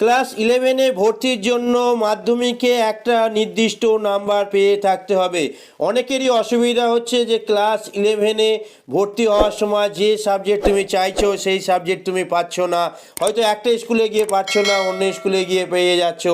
Class ইলেভেনে ভর্তির জন্য মাধ্যমিকে একটা নির্দিষ্ট নাম্বার পেয়ে থাকতে হবে। অনেকেরই অসুবিধা হচ্ছে যে ক্লাস ইলেভেনে ভর্তি হওয়ার সময় যে সাবজেক্ট তুমি চাইছো, সেই সাবজেক্ট তুমি পাচ্ছ না। হয়তো একটা স্কুলে গিয়ে পাচ্ছ না, অন্য স্কুলে গিয়ে পেয়ে যাচ্ছ।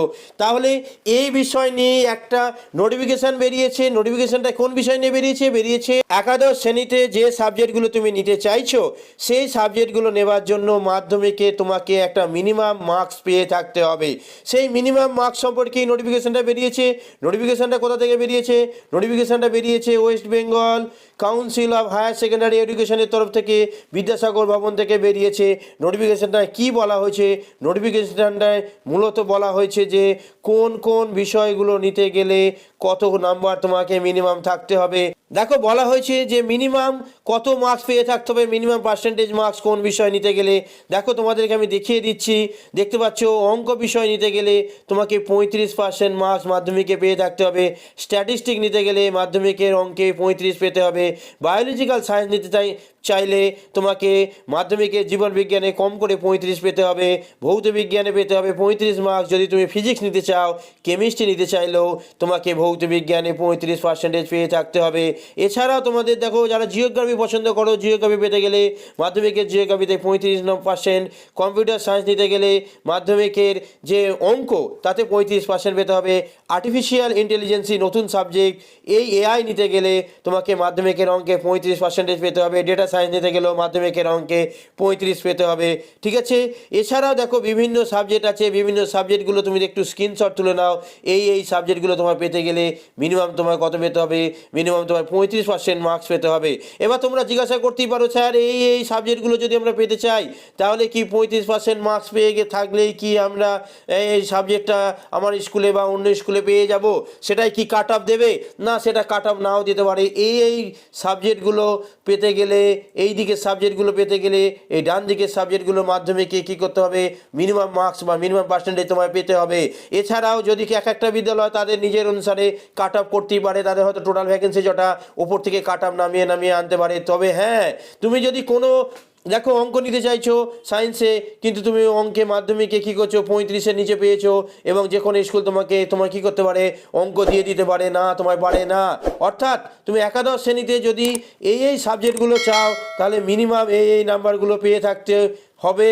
তাহলে এই বিষয় নিয়ে একটা নোটিফিকেশান বেরিয়েছে। নোটিফিকেশানটা কোন বিষয় নিয়ে বেরিয়েছে? বেরিয়েছে একাদশ শ্রেণীতে যে সাবজেক্টগুলো তুমি নিতে চাইছো, সেই সাবজেক্টগুলো নেবার জন্য মাধ্যমিকে তোমাকে একটা মিনিমাম মার্কস পেয়ে থাকতে হবে। সেই মিনিমাম মার্কস সম্পর্কে নোটিফিকেশানটা বেরিয়েছে। নোটিফিকেশানটা কোথা থেকে বেরিয়েছে? নোটিফিকেশানটা বেরিয়েছে West Bengal council of higher secondary এডুকেশনের তরফ থেকে, বিদ্যাসাগর ভবন থেকে বেরিয়েছে। নোটিফিকেশানটায় কী বলা হয়েছে? নোটিফিকেশানটায় মূলত বলা হয়েছে যে, কোন কোন বিষয়গুলো নিতে গেলে কত নাম্বার তোমাকে মিনিমাম থাকতে হবে? দেখো, বলা হয়েছে যে মিনিমাম কত মার্কস পেয়ে থাকতে হবে মিনিমাম পার্সেন্টেজ মার্কস কোন বিষয় নিতে গেলে। দেখো, তোমাদেরকে আমি দেখিয়ে দিচ্ছি। দেখতে পাচ্ছ, অঙ্ক বিষয় নিতে গেলে তোমাকে পঁয়ত্রিশ পার্সেন্ট মার্কস মাধ্যমিকে পেয়ে থাকতে হবে। স্ট্যাটিস্টিক নিতে গেলে মাধ্যমিকের অঙ্কে পঁয়ত্রিশ পেতে হবে। বায়োলজিক্যাল সায়েন্স নিতে চাই, চাইলে তোমাকে মাধ্যমিকের জীবন বিজ্ঞানে কম করে পঁয়ত্রিশ পেতে হবে। ভৌত বিজ্ঞানে পেতে হবে পঁয়ত্রিশ মার্কস যদি তুমি ফিজিক্স নিতে চাও কেমিস্ট্রি নিতে চাইলেও তোমাকে ভৌত বিজ্ঞানে পঁয়ত্রিশ পার্সেন্টেজ পেয়ে থাকতে হবে। এছাড়াও তোমাদের দেখো যারা জিওগ্রাফি পছন্দ করো, জিওগ্রাফি পেতে গেলে মাধ্যমিকের জিওগ্রাফিতে পঁয়ত্রিশ পার্সেন্ট কম্পিউটার সায়েন্স নিতে গেলে মাধ্যমিকের যে অঙ্ক, তাতে পঁয়ত্রিশ পার্সেন্ট পেতে হবে। আর্টিফিশিয়াল ইন্টেলিজেন্সি নতুন সাবজেক্ট এই এআই নিতে গেলে তোমাকে মাধ্যমিকের অঙ্কে পঁয়ত্রিশ পার্সেন্টেজ পেতে হবে ডেটা সায়েন্স নিতে গেলেও মাধ্যমিকের অঙ্কে পঁয়ত্রিশ পেতে হবে, ঠিক আছে? এছাড়াও দেখো বিভিন্ন সাবজেক্ট আছে, বিভিন্ন সাবজেক্টগুলো তুমি একটু স্ক্রিনশট তুলে নাও, এই এই সাবজেক্টগুলো তোমার পেতে গেলে মিনিমাম তোমার কত পেতে হবে? মিনিমাম তোমার পঁয়ত্রিশ পার্সেন্ট মার্কস পেতে হবে। এবার তোমরা জিজ্ঞাসা করতেই পারো, স্যার, এই এই সাবজেক্টগুলো যদি আমরা পেতে চাই, তাহলে কি পঁয়ত্রিশ পার্সেন্ট মার্কস পেয়ে গে, থাকলেই কি আমরা এই সাবজেক্টটা আমার স্কুলে বা অন্য স্কুলে পেয়ে যাব? সেটাই কি কাট অফ দেবে? না, সেটা কাট অফ নাও দিতে পারে। এই এই সাবজেক্টগুলো পেতে গেলে, এই দিকের সাবজেক্টগুলো পেতে গেলে, এই ডান দিকের সাবজেক্টগুলো মাধ্যমিকে কী করতে হবে? মিনিমাম মার্কস বা মিনিমাম পার্সেন্টেজ তোমায় পেতে হবে। এছাড়াও যদি কি এক একটা বিদ্যালয় তাদের নিজের অনুসারে কাট অফ করতেই পারে, তাদের হয়তো টোটাল ভ্যাকেন্সি যটা ওপর থেকে কাট অফ নামিয়ে নামিয়ে আনতে পারে। তবে হ্যাঁ তুমি যদি কোনো, দেখো অঙ্ক নিতে চাইছো সায়েন্সে, কিন্তু তুমি অঙ্কে মাধ্যমিকে কী করছ? পঁয়ত্রিশের নিচে পেয়েছ এবং যে কোনো স্কুল তোমাকে, তোমার কী করতে পারে? অঙ্ক দিয়ে দিতে পারে না, তোমায় পারে না। অর্থাৎ তুমি একাদশ শ্রেণীতে যদি এই এই সাবজেক্টগুলো চাও, তাহলে মিনিমাম এই এই নাম্বারগুলো পেয়ে থাকতে হবে।